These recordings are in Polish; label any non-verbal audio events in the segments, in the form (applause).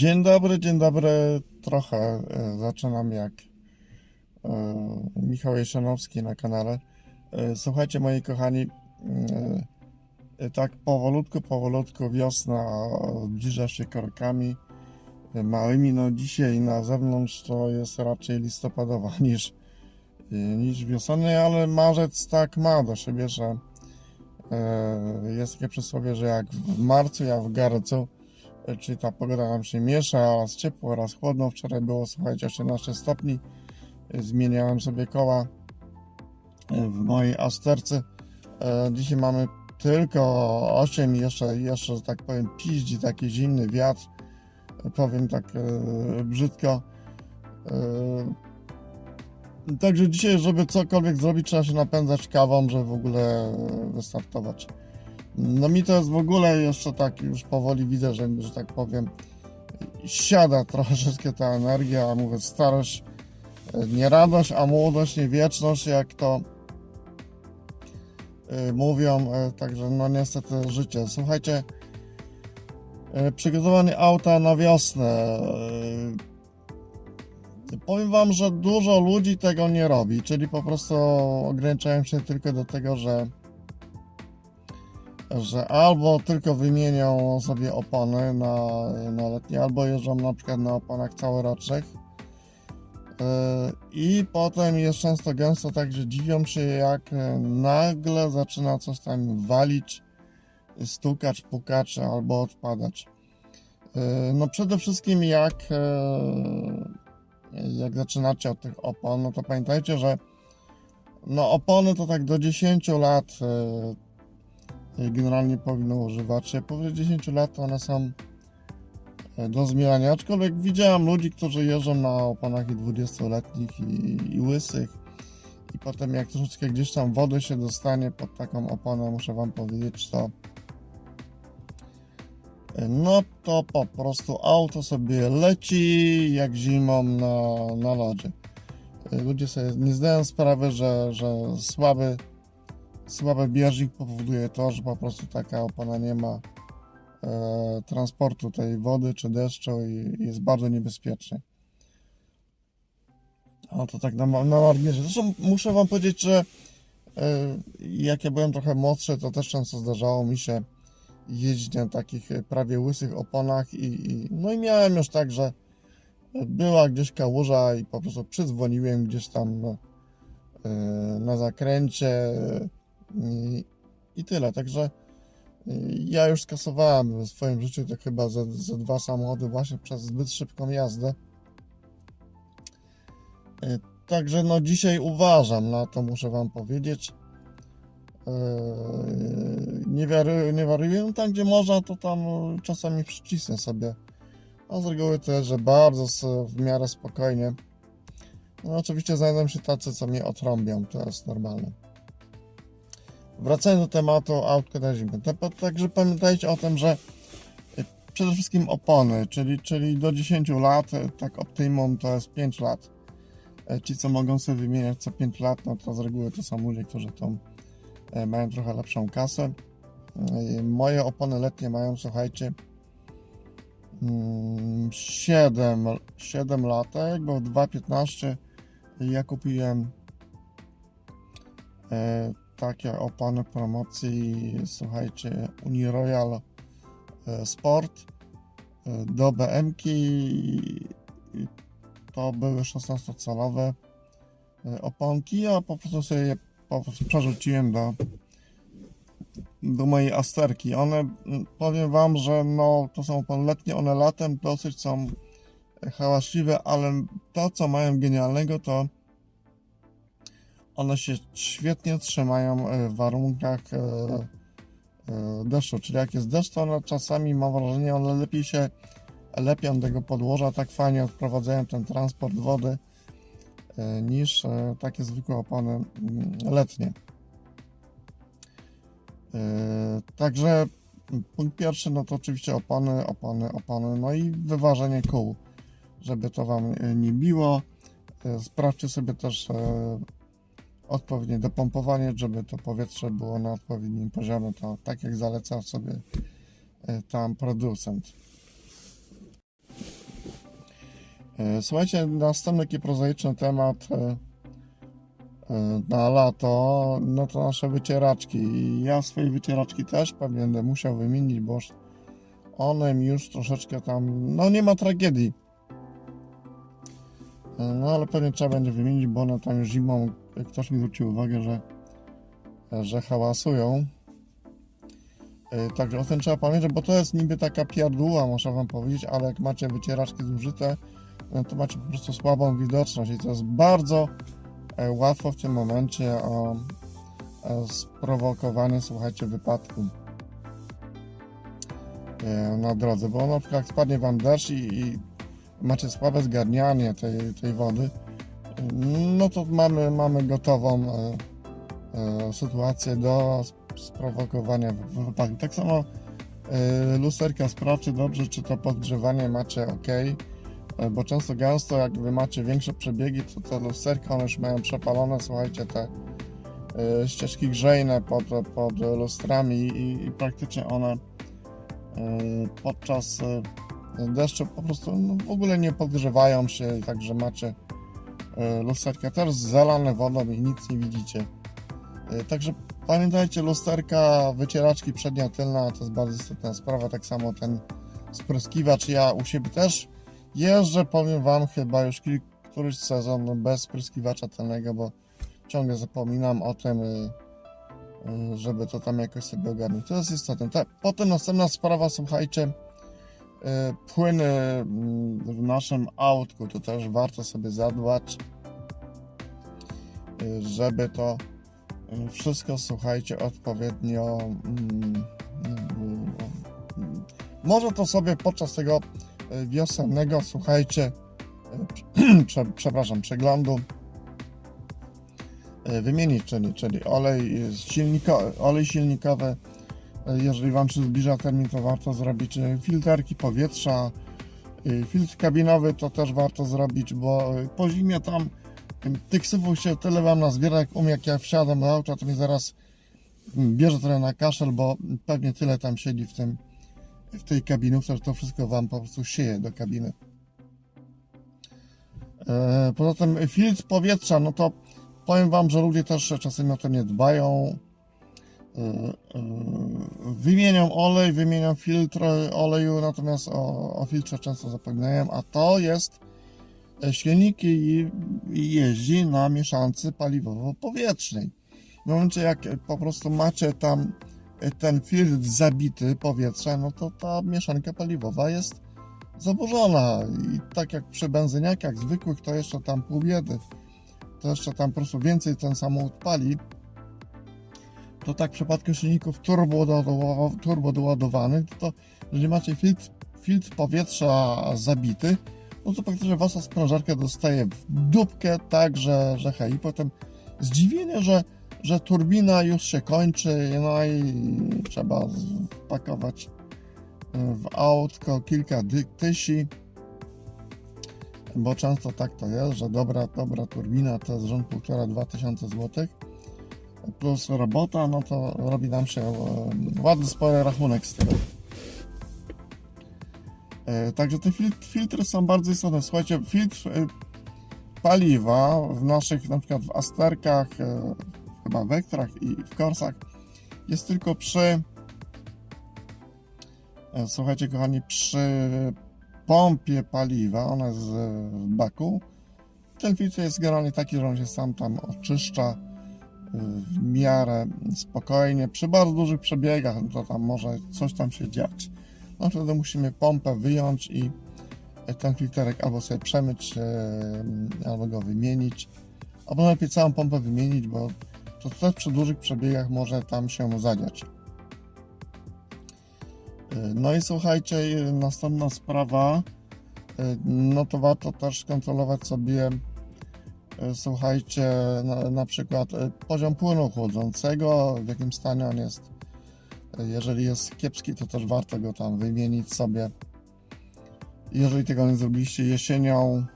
Dzień dobry, dzień dobry. Trochę e, zaczynam jak e, Michał Jesionowski na kanale. E, słuchajcie, moi kochani, tak powolutku, powolutku wiosna zbliża się korkami małymi. No dzisiaj na zewnątrz to jest raczej listopadowa (laughs) niż, niż wiosenny, ale marzec tak ma do siebie, że jest takie przysłowie, że jak w marcu, jak w garcu, czyli ta pogoda nam się miesza, raz ciepło, raz chłodno. Wczoraj było, słuchajcie, 18 stopni. E, Zmieniałem sobie koła e, w mojej Asterce. E, Dzisiaj mamy tylko 8 i jeszcze, jeszcze, że tak powiem, piździ taki zimny wiatr. Powiem tak brzydko. Także dzisiaj, żeby cokolwiek zrobić, trzeba się napędzać kawą, żeby w ogóle wystartować. No mi to jest w ogóle jeszcze tak, już powoli widzę, że, że tak powiem, siada troszeczkę ta energia, a mówię, starość, e, nie radość, a młodość, nie wieczność, jak to e, mówią, e, także no niestety życie. Słuchajcie, przygotowanie auta na wiosnę. Powiem wam, że dużo ludzi tego nie robi, czyli po prostu ograniczają się tylko do tego, że że albo tylko wymienią sobie opony na, na letnie, albo jeżdżą na przykład na oponach całorocznych. Yy, I potem jest często gęsto tak, że dziwią się jak nagle zaczyna coś tam walić, stukać, pukać albo odpadać. Yy, No przede wszystkim jak, e, jak zaczynacie od tych opon, no to pamiętajcie, że no opony to tak do 10 lat generalnie powinno używać. Powyżej 10 lat one są e, do zmiany. Aczkolwiek widziałem ludzi, którzy jeżdżą na oponach i 20-letnich i, i łysych. I potem jak troszeczkę gdzieś tam wody się dostanie pod taką oponę, muszę wam powiedzieć, to e, no to po prostu auto sobie leci jak zimą na, na lodzie. E, Ludzie sobie nie zdają sprawy, że, że słaby słaby bieżnik powoduje to, że po prostu taka opona nie ma e, transportu tej wody czy deszczu i jest bardzo niebezpiecznie. A to tak na, na marginesie. Zresztą muszę wam powiedzieć, że e, jak ja byłem trochę młodszy, to też często zdarzało mi się jeździć na takich e, prawie łysych oponach i, i no i miałem już tak, że była gdzieś kałuża i po prostu przydzwoniłem gdzieś tam no, e, na zakręcie i, tyle. Także y, ja już skasowałem w swoim życiu to chyba ze, ze dwa samochody właśnie przez zbyt szybką jazdę. Y, Także no dzisiaj uważam na to, muszę wam powiedzieć. Yy, Nie, wary, nie wariuję, no tam gdzie można, to tam y, czasami przycisnę sobie. A z reguły też, że bardzo w miarę spokojnie. No oczywiście znajdą się tacy, co mnie otrąbią, to jest normalne. Wracając do tematu aut na zimę, to, także pamiętajcie o tym, że y, przede wszystkim opony, czyli, czyli do 10 lat, y, tak optimum to jest 5 lat. Y, Ci, co mogą sobie wymieniać co 5 lat, no to z reguły to są ludzie, którzy tą mają trochę lepszą kasę. Moje opony letnie mają, słuchajcie, mm, 7, 7 latek, bo w 2.15 ja kupiłem takie opony promocji, słuchajcie, Uniroyal e, Sport e, do BM-ki to były 16-calowe e, oponki, a po prostu sobie je po prostu przerzuciłem do do mojej Asterki. One, powiem wam, że no, to są opony letnie, one latem dosyć są hałaśliwe, ale to, co mają genialnego, to one się świetnie trzymają e, w warunkach e, e, deszczu. Czyli jak jest deszcz, to one czasami mam wrażenie, one lepiej się lepią tego podłoża, tak fajnie odprowadzają ten transport wody niż takie zwykłe opony mm, letnie. Także punkt pierwszy, no to oczywiście opony, opony, opony, no i wyważenie kół, żeby to Wam nie biło. Sprawdźcie sobie też odpowiednie dopompowanie, żeby to powietrze było na odpowiednim poziomie, to tak jak zaleca sobie e, tam producent. E, Słuchajcie, następny taki prozaiczny temat e, na lato, no to nasze wycieraczki. Ja swoje wycieraczki też pewnie będę musiał wymienić, bo one mi już troszeczkę tam, no nie ma tragedii. E, No ale pewnie trzeba będzie wymienić, bo one tam zimą, e, ktoś mi zwrócił uwagę, że, że hałasują. E, Także o tym trzeba pamiętać, bo to jest niby taka pierdóła, można wam powiedzieć, ale jak macie wycieraczki zużyte, no to macie po prostu słabą widoczność i to jest bardzo e, łatwo w tym momencie o, o sprowokowanie, słuchajcie, wypadku e, na drodze, bo na przykład jak spadnie wam deszcz i, i macie słabe zgarnianie tej, tej wody, no to mamy, mamy gotową e, e, sytuację do sp- sprowokowania wy- wypadku. Tak samo e, lusterka sprawdźcie dobrze, czy to podgrzewanie macie ok, e, bo często gęsto jak wy macie większe przebiegi, to te lusterka one już mają przepalone, słuchajcie, te e, ścieżki grzejne pod, pod lustrami i, i praktycznie one e, podczas e, deszczu po prostu no, w ogóle nie podgrzewają się, także macie e, lusterka też zalane wodą i nic nie widzicie. E, Także pamiętajcie, lusterka, wycieraczki przednia, tylna to jest bardzo istotna sprawa, tak samo ten spryskiwacz. Ja u siebie też jeżdżę, powiem Wam, chyba już kilk- któryś sezon bez spryskiwacza tylnego, bo ciągle zapominam o tym, y, żeby to tam jakoś sobie ogarnąć. To jest istotne. Potem następna sprawa, słuchajcie, płyny mm, w naszym autku, to też warto sobie zadbać, y, żeby to y, wszystko, słuchajcie, odpowiednio mm, mm, może to sobie podczas tego wiosennego, słuchajcie, (clears throat) prze, przepraszam, przeglądu wymienić, czyli, czyli olej, silniko, olej silnikowy, jeżeli Wam się zbliża termin, to warto zrobić y, filterki powietrza, y, filtr kabinowy to też warto zrobić, bo po zimie tam tych syfów się tyle Wam nazbiera, jak um, jak ja wsiadam do auta, to mnie zaraz bierze trochę na kaszel, bo pewnie tyle tam siedzi w tym w tej kabinówce, że to wszystko Wam po prostu sieje do kabiny. E, Poza tym filtr powietrza, no to powiem Wam, że ludzie też czasami o to nie dbają. E, e, Wymienią olej, wymienią filtr oleju, natomiast o, o filtrze często zapominają, a to jest e, silnik i, i jeździ na mieszance paliwowo-powietrznej. W momencie jak po prostu macie tam ten filtr zabity powietrza, no to ta mieszanka paliwowa jest zaburzona. I tak jak przy benzyniakach zwykłych, to jeszcze tam pół biedy, to jeszcze tam po prostu więcej ten samochód pali. To tak w przypadku silników turbo, do, turbo doładowanych, to jeżeli macie filtr, filtr powietrza zabity, no to praktycznie wasza sprężarka dostaje w dupkę tak, że, że hej. I potem zdziwienie, że że turbina już się kończy, no i trzeba wpakować w autko kilka tysi, bo często tak to jest, że dobra, dobra turbina to jest rząd 1,5-2 tysiące złotych plus robota, no to robi nam się e, ładny, spory rachunek z tego. E, Także te fil- filtry są bardzo istotne. Słuchajcie, filtr e, paliwa w naszych, na przykład w Asterkach, e, chyba w Vectrach i w Corsach jest tylko przy e, słuchajcie kochani, przy pompie paliwa, ona jest e, w baku. Ten filtr jest generalnie taki, że on się sam tam oczyszcza e, w miarę spokojnie. Przy bardzo dużych przebiegach no to tam może coś tam się dziać. No wtedy musimy pompę wyjąć i ten filterek albo sobie przemyć, e, albo go wymienić. Albo lepiej całą pompę wymienić, bo to też przy dużych przebiegach może tam się zadziać. E, No i słuchajcie, następna sprawa, e, no to warto też kontrolować sobie, słuchajcie, na, na przykład e, poziom płynu chłodzącego, w jakim stanie on jest. E, Jeżeli jest kiepski, to też warto go tam wymienić sobie. Jeżeli tego nie zrobiliście jesienią,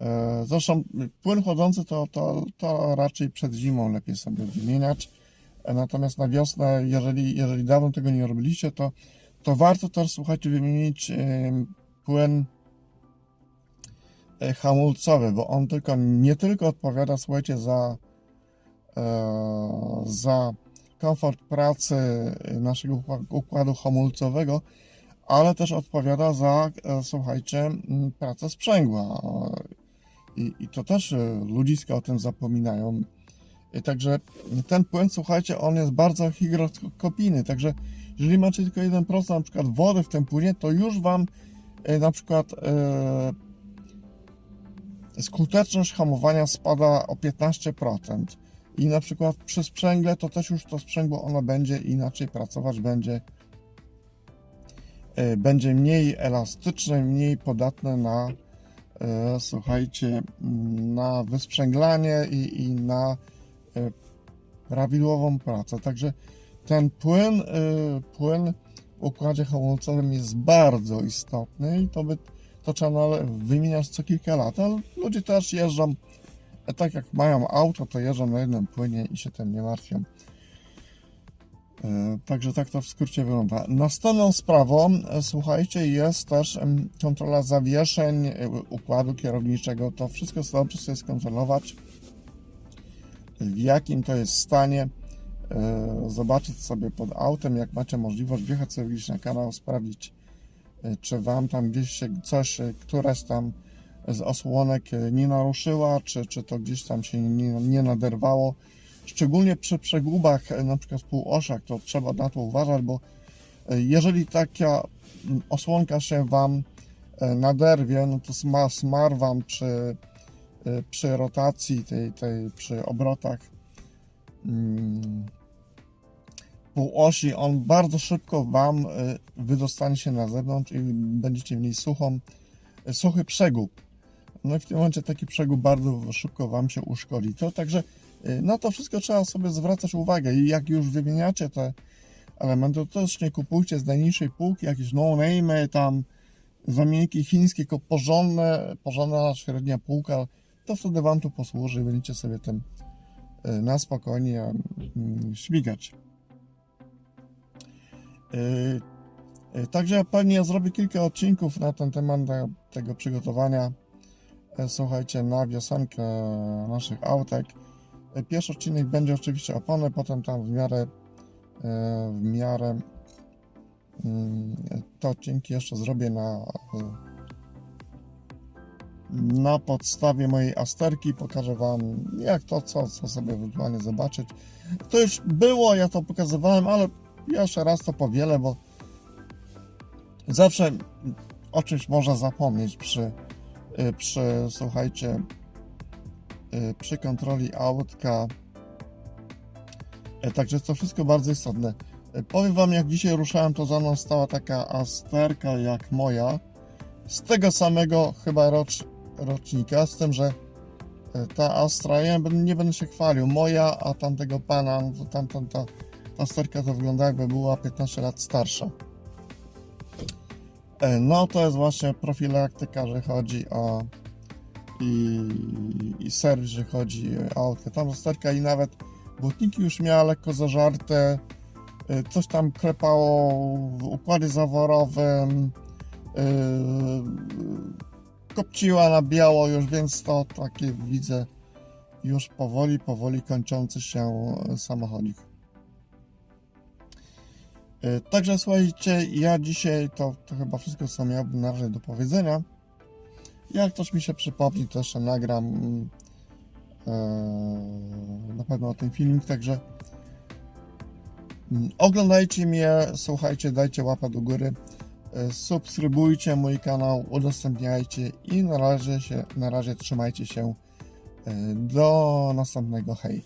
E, Zresztą płyn chłodzący to, to, to raczej przed zimą lepiej sobie wymieniać. E, Natomiast na wiosnę, jeżeli, jeżeli dawno tego nie robiliście, to, to warto też, słuchajcie, wymienić em, płyn e, hamulcowy, bo on tylko nie tylko odpowiada, słuchajcie, za, e, za komfort pracy naszego ukła- układu hamulcowego, ale też odpowiada za, e, słuchajcie, pracę sprzęgła. I, I to też e, ludziska o tym zapominają. I także ten płyn, słuchajcie, on jest bardzo hygrokopijny, także jeżeli macie tylko 1% na przykład wody w tym płynie, to już Wam e, na przykład e, skuteczność hamowania spada o 15%. I na przykład przy sprzęgle to też już to sprzęgło ono będzie inaczej pracować, będzie, e, będzie mniej elastyczne, mniej podatne na e, słuchajcie, na wysprzęglanie i, i na e, prawidłową pracę. Także ten płyn, płyn w układzie hamulcowym jest bardzo istotny i to, by, to nale- wymieniać co kilka lat, ale ludzie też jeżdżą, tak jak mają auto, to jeżdżą na jednym płynie i się tym nie martwią. E, Także tak to w skrócie wygląda. Następną sprawą, e, słuchajcie, jest też kontrola zawieszeń e, układu kierowniczego. To wszystko dobrze sobie skontrolować, w jakim to jest stanie. Zobaczyć sobie pod autem, jak macie możliwość, wjechać sobie gdzieś na kanał, sprawdzić, czy Wam tam gdzieś się coś, e, któraś tam z osłonek e, nie naruszyła, czy, czy to gdzieś tam się nie, nie naderwało. Szczególnie przy przegubach, e, na przykład półoszach, to trzeba na to uważać, bo e, jeżeli taka mm, osłonka się Wam e, naderwie, no to sma- smar Wam przy, e, przy rotacji, tej, tej, przy obrotach mm, półosi, on bardzo szybko Wam e, wydostanie się na zewnątrz i będziecie mieli suchą, e, suchy przegub. No i w tym momencie taki przegub bardzo szybko Wam się uszkodzi. To także y, na to wszystko trzeba sobie zwracać uwagę i jak już wymieniacie te elementy, to też nie kupujcie z najniższej półki jakieś no-name, tam zamienniki chińskie, tylko porządne, porządna średnia półka, to wtedy Wam to posłuży i będziecie sobie tym y, na spokojnie mm, śmigać. Y, y, Także pewnie zrobię kilka odcinków na ten temat te- tego przygotowania e, słuchajcie, na wiosenkę naszych autek. E, Pierwszy odcinek będzie oczywiście opony, potem tam w miarę e, w miarę mm, te odcinki jeszcze zrobię na e, na podstawie mojej asterki pokażę wam jak to, co, co sobie ewentualnie zobaczyć. To już było, ja to pokazywałem, ale jeszcze raz to powielę, bo zawsze o czymś można zapomnieć przy y, przy, słuchajcie, y, przy kontroli autka. E, Także to wszystko bardzo istotne. E, Powiem Wam, jak dzisiaj ruszałem, to za mną stała taka asterka jak moja, z tego samego chyba rocz, rocznika, z tym, że e, ta Astra, ja nie- będę się chwalił, moja, a tamtego pana, no tamta ta, ta asterka to wygląda jakby była 15 lat starsza. E, No to jest właśnie profilaktyka, że chodzi o i, i serwis, że chodzi o autkę. Tam zasterka i nawet butniki już miała lekko zażarte, e, coś tam klepało w układzie zaworowym, yy, kopciła na biało już, więc to takie widzę już powoli, powoli kończący się samochodzik. E, Także słuchajcie, ja dzisiaj to, to chyba wszystko, co miałbym na razie do powiedzenia. Jak coś mi się przypomni, to jeszcze nagram mm, e, na pewno ten filmik, także mm, oglądajcie mnie, słuchajcie, dajcie łapę do góry, e, subskrybujcie mój kanał, udostępniajcie i na razie się, na razie trzymajcie się do następnego hej.